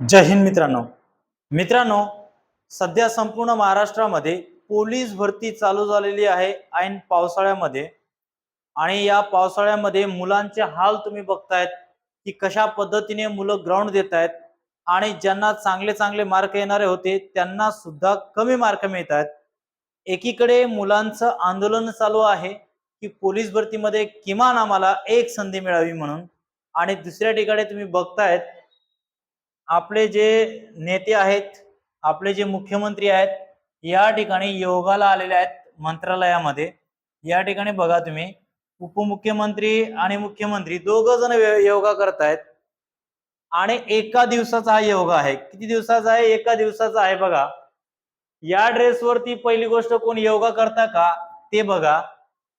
जय हिंद मित्रांनो. मित्रांनो सध्या संपूर्ण महाराष्ट्रामध्ये पोलीस भरती चालू झालेली आहे ऐन पावसाळ्यामध्ये. आणि या पावसाळ्यामध्ये मुलांचे हाल तुम्ही बघतायत की कशा पद्धतीने मुलं ग्राउंड देत आहेत आणि ज्यांना चांगले चांगले मार्क येणारे होते त्यांना सुद्धा कमी मार्क मिळत आहेत एकीकडे मुलांचं आंदोलन चालू आहे की पोलीस भरतीमध्ये किमान आम्हाला एक संधी मिळावी म्हणून. आणि दुसऱ्या ठिकाणी तुम्ही बघतायत आपले जे नेते आहेत आपले जे मुख्यमंत्री आहेत या ठिकाणी योगाला आलेले आहेत मंत्रालयामध्ये. या ठिकाणी बघा तुम्ही उपमुख्यमंत्री आणि मुख्यमंत्री दोघ जण योगा करतायत. आणि एका दिवसाचा हा योगा आहे. किती दिवसाचा आहे? एका दिवसाचा आहे बघा. या ड्रेसवरती पहिली गोष्ट कोण योगा करता का? ते बघा.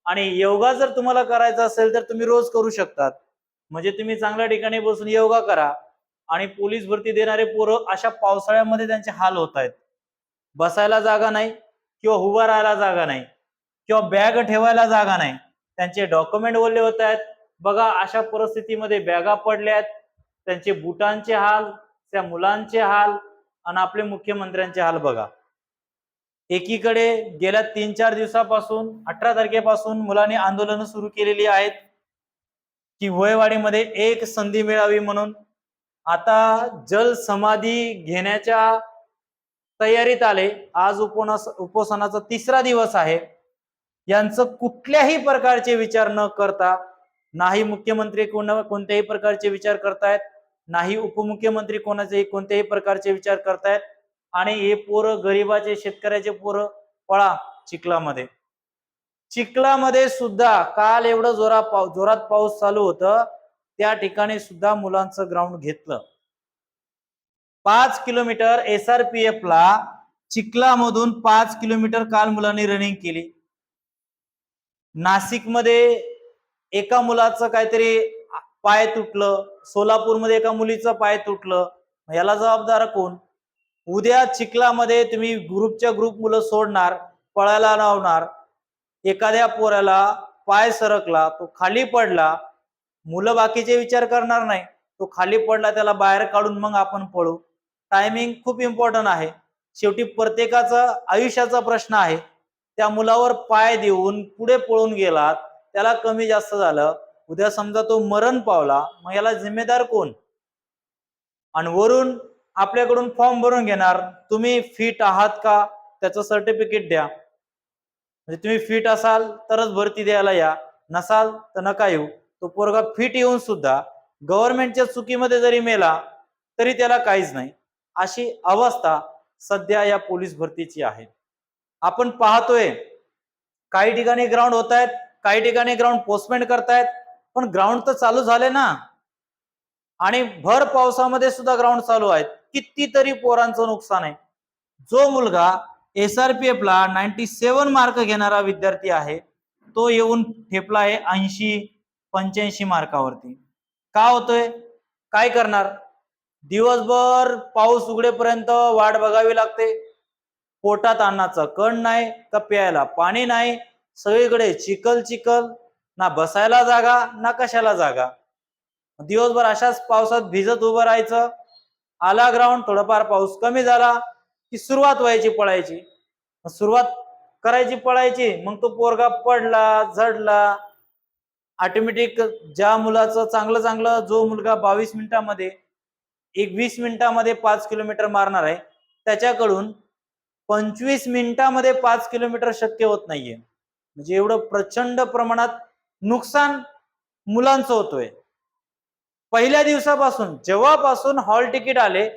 आणि योगा जर तुम्हाला करायचा असेल तर तुम्ही रोज करू शकतात. म्हणजे तुम्ही चांगल्या ठिकाणी बसून योगा करा. आणि पोलीस भरती देणारे पोरं अशा पावसाळ्यामध्ये त्यांचे हाल होत आहेत. बसायला जागा नाही किंवा उभा राहायला जागा नाही किंवा बॅग ठेवायला जागा नाही. त्यांचे डॉक्युमेंट ओले होत आहेत. बघा अशा परिस्थितीमध्ये बॅगा पडल्यात त्यांचे बुटांचे हाल त्या मुलांचे हाल आणि आपले मुख्यमंत्र्यांचे हाल बघा. एकीकडे गेल्या तीन चार दिवसापासून अठरा तारखेपासून मुलांनी आंदोलनं सुरू केलेली आहेत. की वयवाडीमध्ये एक संधी मिळावी म्हणून आता जल समाधी घेण्याच्या तयारीत आले. आज उपोनस उपोषणाचा तिसरा दिवस आहे. यांचं कुठल्याही प्रकारचे विचार न करता नाही मुख्यमंत्री कोण कोणत्याही प्रकारचे विचार करतायत नाही उपमुख्यमंत्री कोणाचे कोणत्याही प्रकारचे विचार करतायत आणि हे पोरं गरिबाचे शेतकऱ्याचे पोरं पळा चिखलामध्ये. चिखलामध्ये सुद्धा काल एवढं जोरा पाऊ जोरात पाऊस चालू होतं त्या ठिकाणी सुद्धा मुलांचं ग्राउंड घेतलं. पाच kilometre S R P F ला चिखलामधून पाच किलोमीटर काल मुलांनी रनिंग केली. नाशिकमध्ये एका मुलाचं काहीतरी पाय तुटलं सोलापूरमध्ये एका मुलीचं पाय तुटलं याला जबाबदार कोण? उद्या चिखलामध्ये तुम्ही ग्रुपच्या ग्रुप मुलं सोडणार पळायला लावणार एखाद्या पोराला पाय सरकला तो खाली पडला मुलं बाकीचे विचार करणार नाही. तो खाली पडला त्याला बाहेर काढून मग आपण पळू. टायमिंग खूप इम्पॉर्टंट आहे. शेवटी प्रत्येकाचा आयुष्याचा प्रश्न आहे. त्या मुलावर पाय देऊन पुढे पळून गेलात त्याला कमी जास्त झालं. उद्या समजा तो मरण पावला मग याला जिम्मेदार कोण? आणि वरून आपल्याकडून फॉर्म भरून घेणार. तुम्ही फिट आहात का? त्याचं सर्टिफिकेट द्या. म्हणजे तुम्ही फिट असाल तरच भरती द्यायला या. नसाल तर नका येऊ. तो पोरगा फिट येऊन सुद्धा गव्हर्नमेंटच्या चुकीमध्ये जरी मेला तरी त्याला काहीच नाही. अशी अवस्था सध्या या पोलीस भरतीची आहे. आपण पाहतोय काही ठिकाणी ग्राउंड होत आहेत काही ठिकाणी ग्राउंड पोस्टमेंट करतायत पण ग्राउंड तर चालू झाले ना. आणि भर पावसामध्ये सुद्धा ग्राउंड चालू आहेत. कितीतरी पोरांचं नुकसान आहे. जो मुलगा एस आर पी एफ ला नाईन्टी सेवन मार्क घेणारा विद्यार्थी आहे तो येऊन ठेपला आहे ऐंशी पंच्याऐंशी मार्कावरती. का होतोय? काय करणार? दिवसभर पाऊस उघडेपर्यंत वाट बघावी लागते. पोटात अन्नाचं कण नाही का प्यायला पाणी नाही सगळीकडे चिखल चिखल. ना बसायला जागा ना कशाला जागा. दिवसभर अशाच पावसात भिजत उभं राहायचं. आला ग्राउंड थोडंफार पाऊस कमी झाला की सुरुवात व्हायची पळायची. सुरुवात करायची पळायची मग तो पोरगा पडला झडला ऑटोमॅटिक ज्या मुलाचं चांगलं चांगलं जो मुलगा बावीस मिनिटामध्ये एक वीस मिनिटामध्ये पाच किलोमीटर मारणार आहे त्याच्याकडून पंचवीस मिनिटामध्ये पाच किलोमीटर शक्य होत नाहीये. म्हणजे एवढं प्रचंड प्रमाणात नुकसान मुलांचं होतोय. पहिल्या दिवसापासून जेव्हापासून हॉल तिकीट आले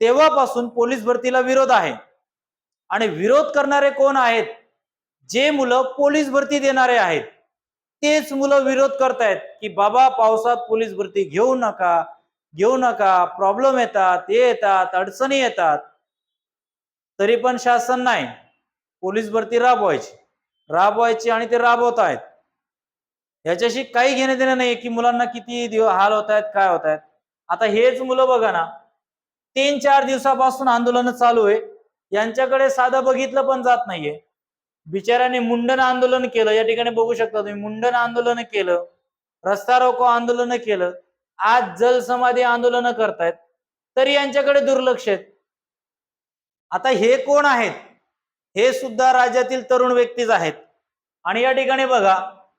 तेव्हापासून पोलीस भरतीला विरोध आहे. आणि विरोध करणारे कोण आहेत? जे मुलं पोलीस भरती देणारे आहेत. तेच मुलं विरोध करतायत की बाबा पावसात पोलीस भरती घेऊ नका घेऊ नका प्रॉब्लेम येतात ते येतात अडचणी येतात. तरी पण शासन नाही. पोलीस भरती राबवायची. राबवायची आणि ते राबवत आहेत याच्याशी काही घेणं देणं नाही की मुलांना किती दिव हाल होत आहेत काय होत आहेत आता हेच मुलं बघा ना. तीन चार दिवसापासून आंदोलन चालू आहे. यांच्याकडे साधं बघितलं पण जात नाहीये. बिचाऱ्याने मुंडन आंदोलन केलं. या ठिकाणी बघू शकता तुम्ही मुंडन आंदोलन केलं रस्ता रोको आंदोलन केलं आज जल समाधी आंदोलन करतायत तरी यांच्याकडे दुर्लक्ष आहेत. आता हे कोण आहेत? हे सुद्धा राज्यातील तरुण व्यक्तीच आहेत. आणि या ठिकाणी बघा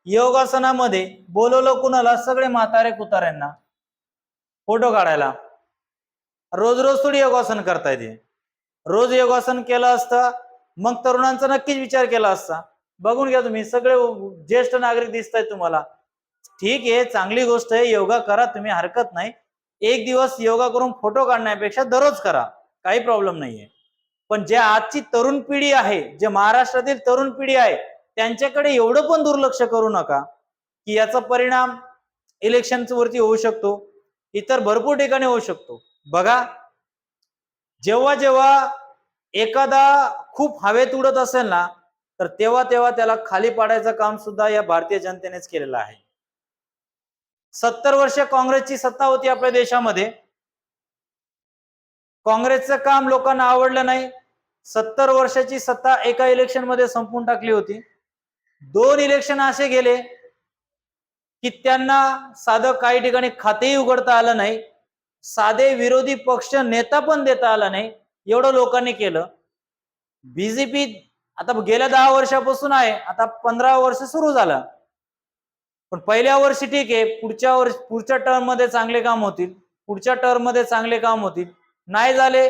योगासनामध्ये बोलवलं कुणाला? सगळे म्हातारे कुताऱ्यांना. फोटो काढायला. रोज रोज थोडी योगासन करतायत येते रोज योगासन केलं असतं मग तरुणांचा नक्कीच विचार केला असता. बघून घ्या तुम्ही सगळे ज्येष्ठ नागरिक दिसत आहेत तुम्हाला. ठीक आहे चांगली गोष्ट आहे योगा करा तुम्ही हरकत नाही. एक दिवस योगा करून फोटो काढण्यापेक्षा दररोज करा काही प्रॉब्लेम नाहीये. पण जे आजची तरुण पिढी आहे जे महाराष्ट्रातील तरुण पिढी आहे त्यांच्याकडे एवढं पण दुर्लक्ष करू नका की याचा परिणाम इलेक्शन वरती होऊ शकतो इतर भरपूर ठिकाणी होऊ शकतो. बघा जेव्हा जेव्हा एखादा खूप हवेत उडत असेल ना तर तेव्हा तेव्हा त्याला खाली पाडायचं काम सुद्धा या भारतीय जनतेनेच केलेलं आहे. सत्तर वर्ष काँग्रेसची सत्ता होती आपल्या देशामध्ये. काँग्रेसचं काम लोकांना आवडलं नाही. सत्तर वर्षाची सत्ता एका इलेक्शनमध्ये संपून टाकली होती. दोन इलेक्शन असे गेले की त्यांना साधं काही ठिकाणी खातेही उघडता आलं नाही. साधे विरोधी पक्ष नेता पण देता आला नाही. एवढं लोकांनी केलं. बीजेपी आता गेल्या दहा वर्षापासून आहे. आता पंधरा वर्ष सुरू झालं. पण पहिल्या वर्षी ठीक आहे. पुढच्या वर्ष पुढच्या टर्ममध्ये चांगले काम होतील. पुढच्या टर्ममध्ये चांगले काम होतील. नाही झाले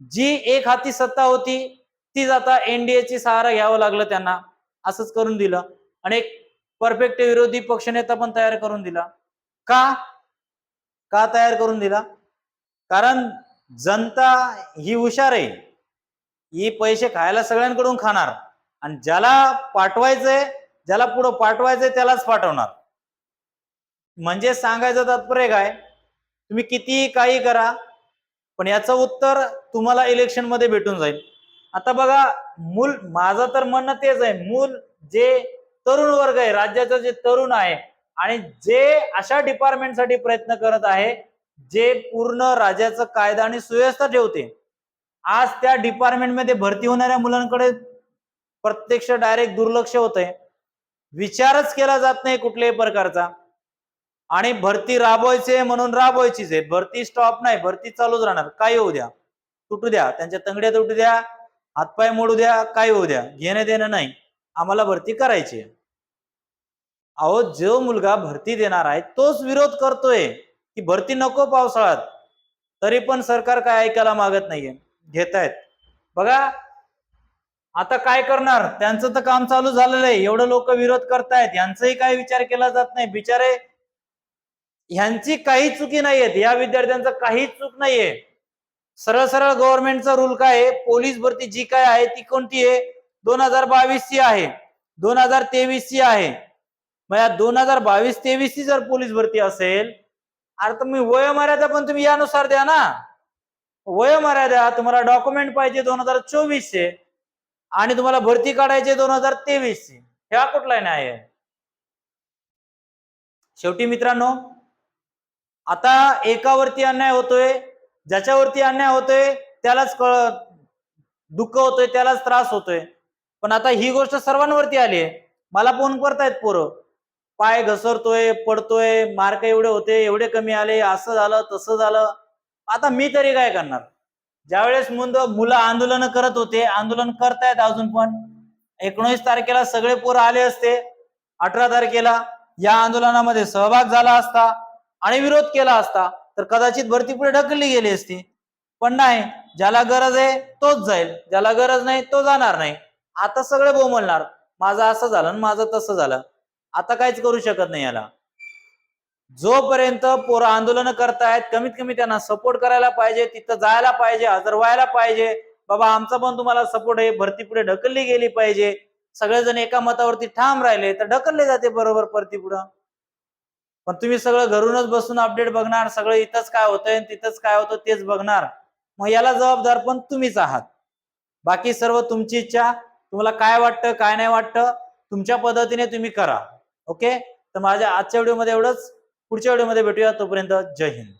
जी एक हाती सत्ता होती तीच आता एनडीए ची सहारा घ्यावं लागलं त्यांना. असंच करून दिलं. आणि एक परफेक्ट विरोधी पक्षनेता पण तयार करून दिला. का? का तयार करून दिला? कारण जनता ही हुशार आहे. ही पैसे खायला सगळ्यांकडून खाणार. आणि ज्याला पाठवायचंय ज्याला पुढं पाठवायचंय त्यालाच पाठवणार. म्हणजे सांगायचं तात्पर्य काय? तुम्ही कितीही काही करा पण याचं उत्तर तुम्हाला इलेक्शनमध्ये भेटून जाईल. आता बघा मूल माझं तर म्हणणं तेच आहे. मूल जे तरुण वर्ग आहे राज्याचं जे तरुण आहे आणि जे अशा डिपार्टमेंटसाठी प्रयत्न करत आहे जे पूर्ण राज्याचं कायदा आणि सुव्यवस्था ठेवते आज त्या डिपार्टमेंटमध्ये भरती होणाऱ्या मुलांकडे प्रत्यक्ष डायरेक्ट दुर्लक्ष होत आहे विचारच केला जात नाही कुठल्याही प्रकारचा. आणि भरती राबवायची म्हणून राबवायचीच आहे. भरती स्टॉप नाही भरती चालूच राहणार. काय होऊ द्या? तुटू द्या. त्यांच्या तंगड्या तुटू द्या. हातपाय मोडू द्या. काय होऊ द्या? घेणं देणं नाही. आम्हाला भरती करायची आहे. अहो जो मुलगा भरती देणार आहे तोच विरोध करतोय. की भरती नको पावसाळ्यात. तरी पण सरकार काय ऐकायला मागत नाहीये. घेतायत. बघा आता काय करणार? त्यांचं तर काम चालू झालेलं आहे. एवढं लोक विरोध करतायत. यांचाही काही विचार केला जात नाही. बिचारे ह्यांची काही चुकी नाहीयेत. या विद्यार्थ्यांचं काहीच चूक नाहीये. सरळ सरळ गव्हर्नमेंटचा रूल काय आहे? पोलीस भरती जी काय आहे ती कोणती आहे? दोन हजार बावीस ची आहे. दोन हजार तेवीस ची आहे. मग या दोन हजार बावीस तेवीस ची जर पोलीस भरती असेल अरे तुम्ही वयोमर्यादा पण तुम्ही यानुसार द्या ना. वयोमर्यादा तुम्हाला डॉक्युमेंट पाहिजे दोन हजार चोवीस चे आणि तुम्हाला भरती काढायचे दोन हजार तेवीस चे ह्या कुठला न्याय आहे? शेवटी मित्रांनो आता एकावरती अन्याय होतोय ज्याच्यावरती अन्याय होतोय त्यालाच कळ दुःख होतोय त्यालाच त्रास होतोय. पण आता ही गोष्ट सर्वांवरती आली आहे. मला फोन करतायत पोरं. पाय घसरतोय पडतोय मार्क एवढे होते एवढे कमी आले असं झालं तसं झालं. आता मी तरी काय करणार? ज्यावेळेस मुंद मुलं आंदोलन करत होते आंदोलन करतायत अजून पण. एकोणीस तारखेला सगळे पोरं आले असते. अठरा तारखेला या आंदोलनामध्ये सहभाग झाला असता आणि विरोध केला असता तर कदाचित भरती पुढे ढकलली गेली असती. पण नाही ज्याला गरज आहे तोच जाईल. ज्याला गरज नाही तो जाणार नाही. आता सगळे बोंबलणार. माझं असं झालं माझं तसं झालं. आता काहीच करू शकत नाही याला. जोपर्यंत पोरं आंदोलन करतायत कमीत कमी त्यांना सपोर्ट करायला पाहिजे तिथं जायला पाहिजे हजर व्हायला पाहिजे. बाबा आमचा पण तुम्हाला सपोर्ट आहे भरती पुढे ढकलली गेली पाहिजे. सगळेजण एका मतावरती ठाम राहिले तर ढकलले जाते बरोबर परती पुढं. पण तुम्ही सगळं घरूनच बसून अपडेट बघणार सगळं इथंच काय होतंय तिथंच काय होतं तेच बघणार. मग याला जबाबदार पण तुम्हीच आहात. बाकी सर्व तुमची इच्छा तुम्हाला काय वाटतं काय नाही वाटतं तुमच्या पद्धतीने तुम्ही करा. ओके तर माझ्या आजच्या व्हिडिओमध्ये एवढंच. पुढच्या व्हिडिओमध्ये भेटूया. तोपर्यंत जय हिंद.